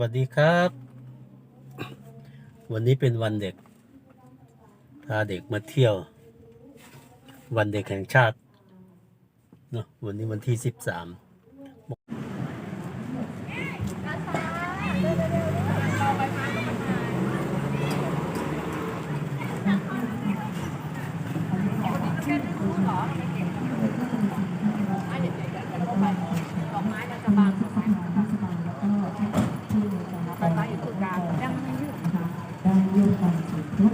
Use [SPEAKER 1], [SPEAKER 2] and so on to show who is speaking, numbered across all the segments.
[SPEAKER 1] วัสดีครับ วันนี้เป็นวันเด็ก พาเด็กมาเที่ยว วันเด็กแห่งชาติเนาะวันนี้วันที่สิบสาม
[SPEAKER 2] ไฟฟ้าอยู่ตรงกลางยังไม่ยืด
[SPEAKER 3] ได้ร่วมกันจุดพลุ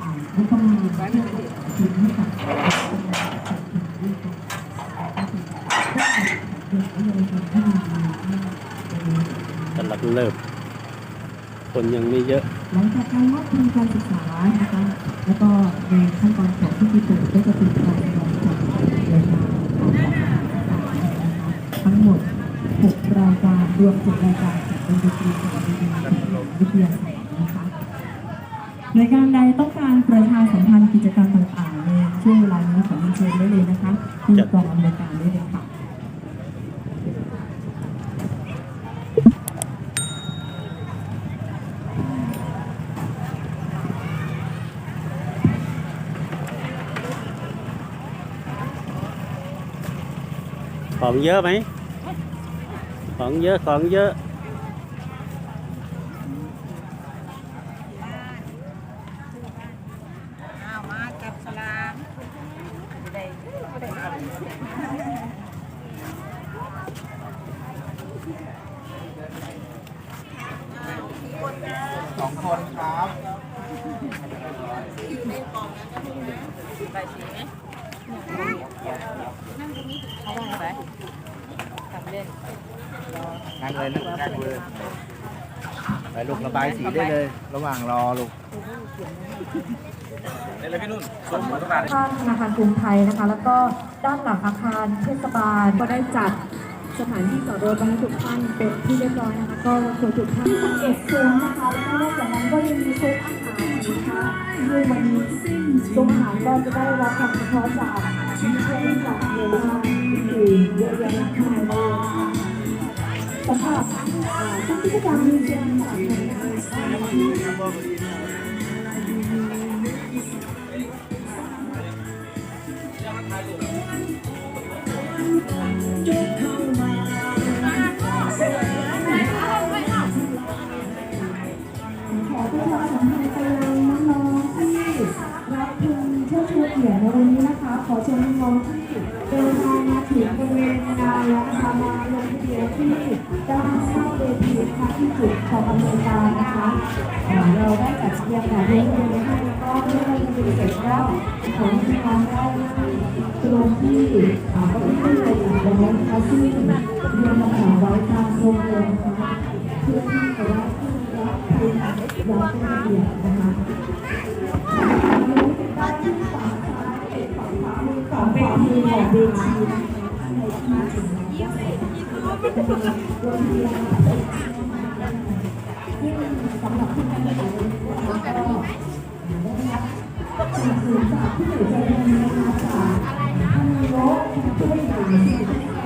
[SPEAKER 3] อ่าแล้วก็มี
[SPEAKER 2] ไว้ไม่ ได้
[SPEAKER 3] ทีมให้กับเด็กนักเรียนที่มา
[SPEAKER 1] กำลังเริ่มคนยังไม่เยอะ
[SPEAKER 3] หลังจากการมอบทุนการศึกษานะคะ แล้วก็ในขั้นตอนของพิธีเปิดก็จะเป็นการลงจากเดินทางของต่างๆนะคะทั้งหมด 6 รายการรวม7รายการจากดนตรีของดีวิทยาศาสตร์นะคะ หน่วยงานใดต้องการประชาสัมพันธ์กิจกรรมต่างๆในช่วงเวลานี้ขอเรียนเชิญได้เลยนะคะที่กองอำนวยการได้เลยค่ะ
[SPEAKER 1] ของเยอะไหม ของเยอะ ของเยอะ
[SPEAKER 2] อ้าวมาจับสลากไม่ได้ไม่ได้
[SPEAKER 4] สองคนครับ
[SPEAKER 2] ใบสีไหม เอาวางไปทำเล่น
[SPEAKER 4] นั่งเลยนั่งนั่งเลยไปลูกระบายสีได้เลย ระหว่างรอลูกได้เลยพี่นุ่นส่งมาทุกการ
[SPEAKER 3] ข้างธนาคารกรุงไทยนะคะ แล้วก็ด้านหลังอาคารเทศบาลก็ได้จัดสถานที่จอดรถไว้ให้ทุกท่านเป็นที่เรียบร้อยนะคะ ก็ควรทุกท่านที่สังเกตโซนนะคะแล้วก็นอกจากนั้นก็ยังมีโซนอาหารนะคะซึ่งวันนี้โซนอาหารก็จะได้รับความเฉพาะจาก ที่เพื่อนจากเยอะมากอื่นเยอะแยะมากมายเลยนะคะสำหรับอ่าท่านที่จะจำมีเชิญจากหน่วยงา ขอเชิญน้องที่เดินทางมาถึงบริเวณงานและนะคะมาลงทะเบียนที่ด้านหน้าเวทีนะคะที่จุดของอำนวยการนะคะเราได้จัดเตรียมแบบนี้ไว้ให้แล้วก็เมื่อเราทะเสร็จก็ขอให้น้องได้นั่งตรงที่อ่าก็ไม่ให้ไปอีกแล้นะคะซึ่งเรียนมาถามไว้ตามโรงเรียนนะคะเพื่อที่จะได้ขึ้นรับทุนอย่างเป็นระเบียบนะคะ เวทีของเวทีนรับที่การเรียนก็ได้รับสนับสนุนจากผู้ใหญ่ใจดีนะคะจากท่านนยกผู้บริหาร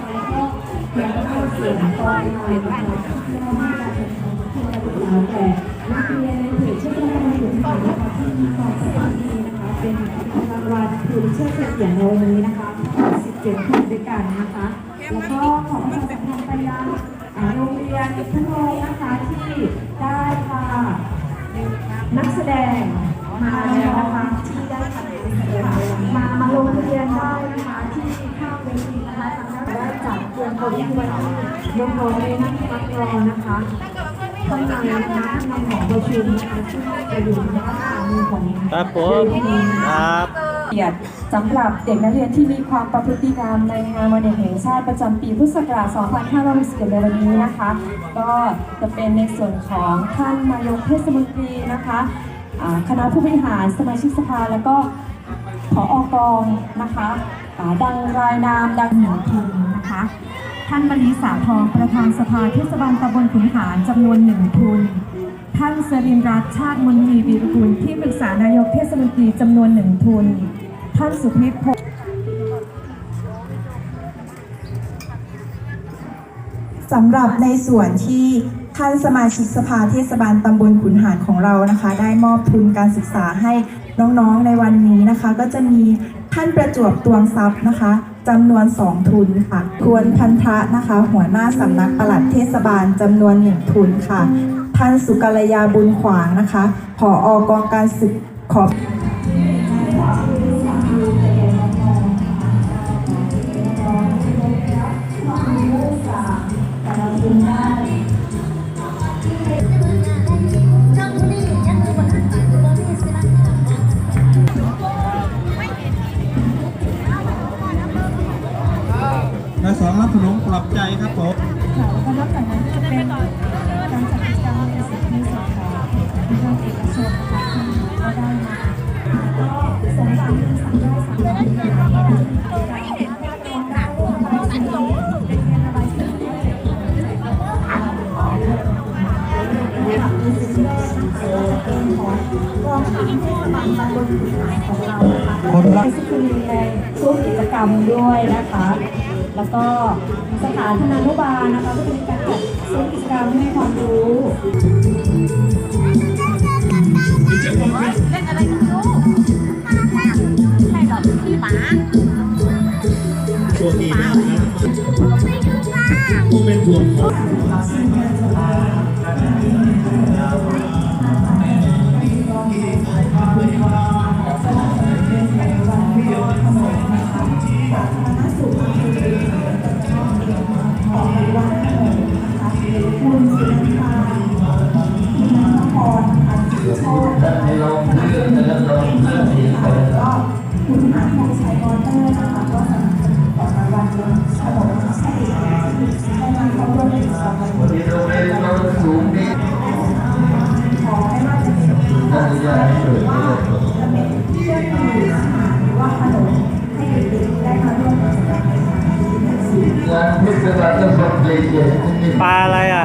[SPEAKER 3] แล้วก็เขียนข้อเสียงตอนมานะคะที่เราไม่ได้เป็นของที่เราดูแล้วแต่นักเรียนในเพจช่วยกันมาอยู่ที่ไหนนะคะที่มีความสามารถดีนะคะเป็นรางวัลทุนเชื่อเสียงในวันนี้นะคะ 17คนด้วยกันนะคะ แล้วก็ขอประชาสัมพันธ์ไปยังอ่าโรงเรียนทุกโรงนะคะที่ได้พานักแสดงมาแล้วนะคะที่ได้ทำมามาลงทะเบียนได้นะคะที่ข้างเวทีนะคะทางด้านได้จัดเตรียมเก้าอี้ไว้ให้น้องๆในนั่งพักรอนะคะข้างในนะคะข้างในหอประชุมนะคะซึ่งจะอยู่ทางด้านขวามือของ
[SPEAKER 1] ครับผม
[SPEAKER 3] เวทีนะ
[SPEAKER 1] ค
[SPEAKER 3] คะ
[SPEAKER 1] รับ
[SPEAKER 3] เกียรติสำหรับเด็กนักเรียนที่มีความประพฤติงามในงานวันเด็กแห่งชาติประจำปีพุทธศักราช 2561ในวันนี้นะคะ ก็จะเป็นในส่วนของท่านนายกเทศมนตรีนะคะคณะผู้บริหารสมาชิกสภาแล้วก็ผออกองนะคะดังรายนามดังหนึ่งทุนนะคะ ท่านมณีสาทองประธานสภาเทศบาลตำบลขุนหารจำนวนหนึ่งทุน ท่านสรินร์รัตชาติมนตรีวีรกุลที่ปรึกษานายกเทศมนตรีจำนวนหนึ่งทุน ท่านสุพิพง
[SPEAKER 5] สำหรับในส่วนที่
[SPEAKER 3] ท่านสมาชิกสภาเทศบาลตำบลขุนหารของเรานะคะ ได้มอบทุนการศึกษาให้น้องๆในวันนี้นะคะ ก็จะมีท่านประจวบตวงทรัพย์นะคะจำนวน 2 ทุนค่ะควรพันธะนะคะ หัวหน้าสำนักปลัดเทศบาลจำนวน 1 ทุนค่ะ ท่านสุกัลยาบุญขวางนะคะผออกองการศึกขอ ไอศครีมในช่วงกิจกรรมด้วยนะคะ แล้วก็สถานธนานุบาลนะคะก็จะมีการจัดช่วงกิจกรรมให้ความรู้
[SPEAKER 6] ตัวนี้นะครับผู้เป็นห่วงของ
[SPEAKER 3] ป
[SPEAKER 1] ลาอะไรอะ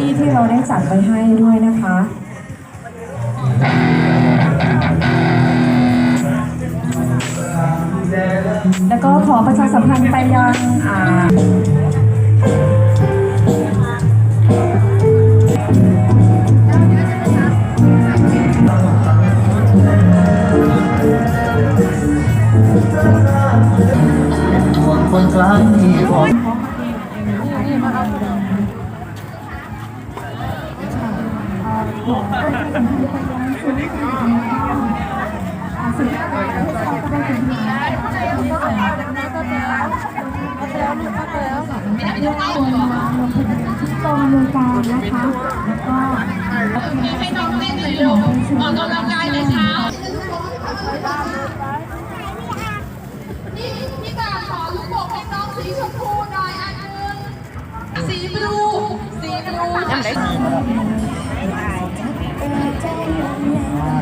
[SPEAKER 3] อี้ที่เราได้จัดไว้ให้ด้วยนะคะแล้วก็ขอประชาสัมพันธ์ไปยังอ่า
[SPEAKER 6] คนกลางที่บอก
[SPEAKER 3] กองอำนวยการนะคะแล้วก็ให้น้องเต้นหน่อยเร็วออกกำลังกายเลยค่ะ
[SPEAKER 7] นี่พี่กาขอลูกโป่งให้น้องสีชมพูหน่อยอันนึงสีบลูสีบลู
[SPEAKER 8] มาจ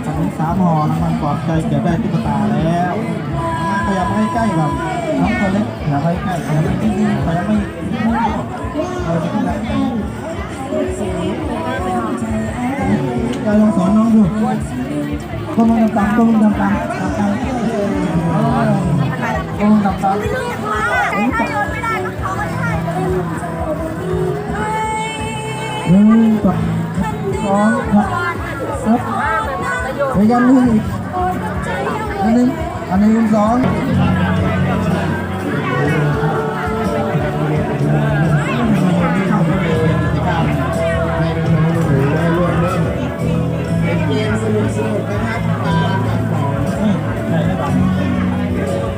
[SPEAKER 8] ากนี้สามหอน้ำมันปลอบใจเก็บได้ตุ๊กตาแล้วขยับให้ใกล้แบบน้องตัวเล็กอย่าไปใกล้ขยับไปนิดนึงขยับไม่ไม่เอาจะขึ้นแล้วยาลองสอนน้องดูก้มลงต่ำๆก้มลงต่ำๆต่ำๆก้มลงต่ำๆหนึ่งสองสอง ครับเฮ้ยยันนี่อีกอันนึ่งอันนึ่งสอง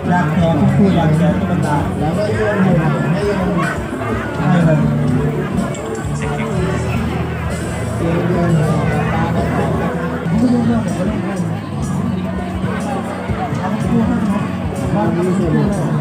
[SPEAKER 8] อยากแจกก็คืออยากแจกก็บรรดาแล้วก็โยนให้ 嗯。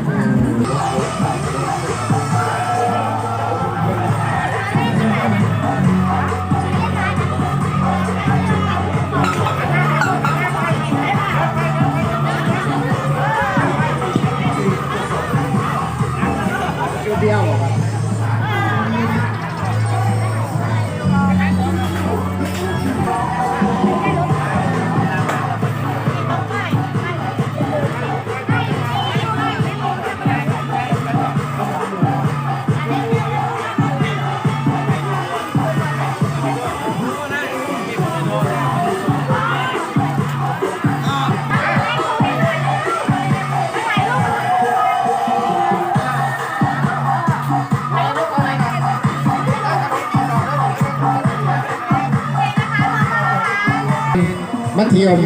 [SPEAKER 8] มั
[SPEAKER 9] ธยม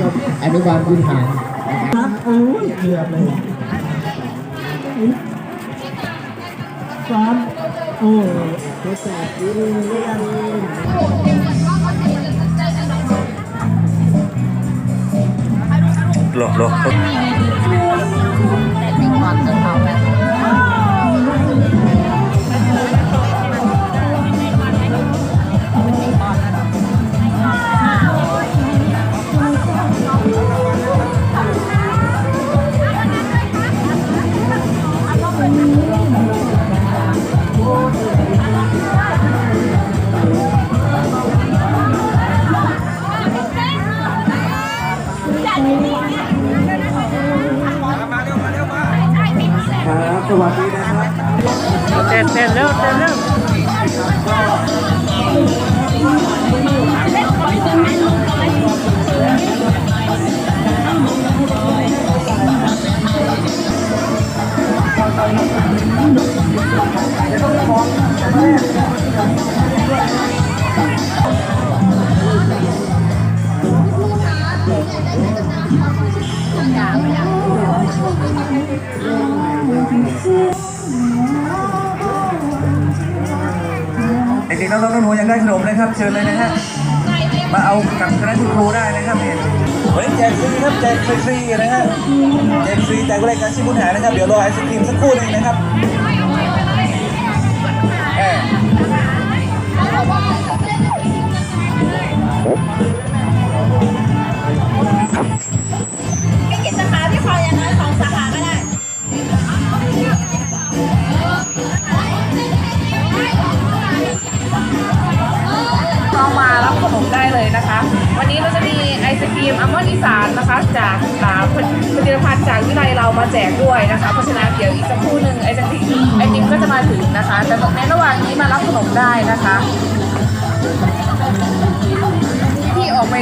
[SPEAKER 9] อนุบาลคุณหาร
[SPEAKER 4] ครับโอ้ยเกือบเลยสามโอ้ทดสอบดีเรียน
[SPEAKER 1] หลอกหลอก
[SPEAKER 4] ครับ วัสดีนะครับ
[SPEAKER 1] เต้นเต้นเร็วเต้นเร็ว
[SPEAKER 4] เด็กๆน้องๆหนูๆอยากได้ขนมนะครับ เชิญเลยนะฮะ มาเอากับคณะคุณครูได้นะครับเนี่ยวันนี้แจกฟรีครับแจกฟรีๆนะฮะแจกฟรีแต่ก็รายการชิบุญหานะครับ เดี๋ยวรอไอศครีมสักครู่หนึงนะครับแอบ
[SPEAKER 10] ไม่กินสาขาที่พออย่างน้อยสองสาขา ก็ได้
[SPEAKER 7] เข้ามารับขนมได้เลยนะคะ วันนี้เราจะมีไอศครีมอัลมอนด์อีสานนะคะ จากอ่าผลิตภัณฑ์จากวิไลเรามาแจกด้วยนะคะ เพราะฉะนั้นเดี๋ยวอีกสักครู่หนึ่งไอศครีมไอติมก็จะมาถึงนะคะ แต่ในระหว่างนี้มารับขนมได้นะคะที่ออกไป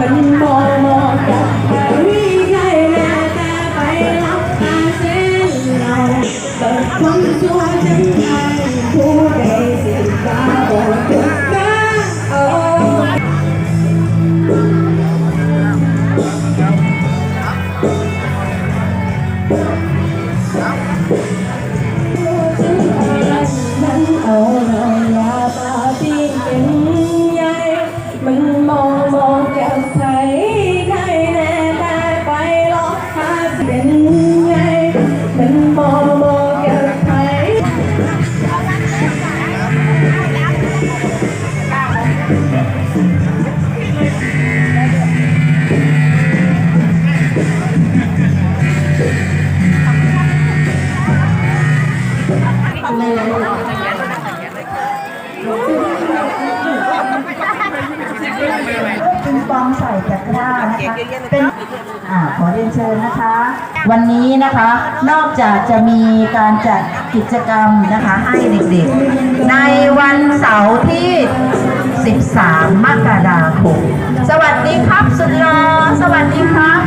[SPEAKER 11] มันมองมองจากไปใครแน่แต่ไปรับตาเส้นเราเปิดความชั่วฉันให้ผู้ใด อ่า
[SPEAKER 5] ขอเรียนเชิญนะคะ วันนี้นะคะนอกจากจะมีการจัดกิจกรรมนะคะให้เด็กๆ ในวันเสาร์ที่ 13 มกราคม สวัสดีครับ สุดหลอสวัสดีครับ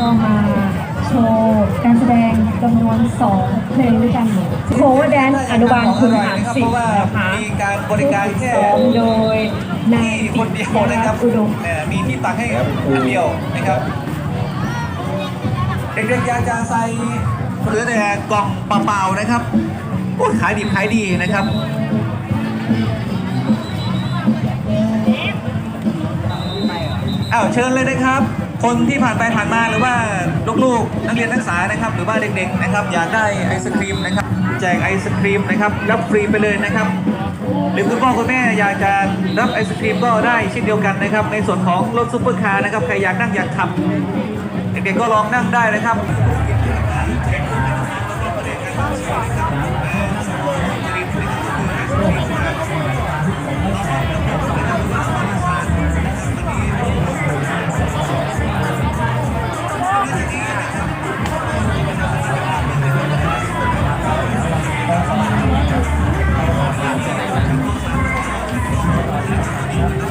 [SPEAKER 5] ก็มา
[SPEAKER 3] โชว์การแสดงจำนวนสองเพลงด้วยกันโคเวอร์แดนอนุบาลคุณหารสิบนะคะ
[SPEAKER 4] มีการบริการแค่
[SPEAKER 3] ซ้อมโดยนาย
[SPEAKER 4] ที่คนเดียวนะครับ
[SPEAKER 3] อุดม
[SPEAKER 4] เนี่ยมีที่ตักให้อันเดียวนะครับ เด็กๆอยากจะใส่เหลือแต่กล่องเปล่าๆนะครับโอ้ยขายดีขายดีนะครับ อ้าวเชิญเลยนะครับ คนที่ผ่านไปผ่านมาหรือว่าลูกๆนักเรียนนักศึกษานะครับ หรือว่าเด็กๆนะครับ อยากได้ไอศครีมนะครับ แจกไอศครีมนะครับรับฟรีไปเลยนะครับหรือคุณพ่อคุณแม่อยากจะรับไอศครีมก็ได้เช่นเดียวกันนะครับ ในส่วนของรถซุปเปอร์คาร์นะครับใครอยากนั่งอยากขับเด็กๆก็ลองนั่งได้นะครับ Thank you.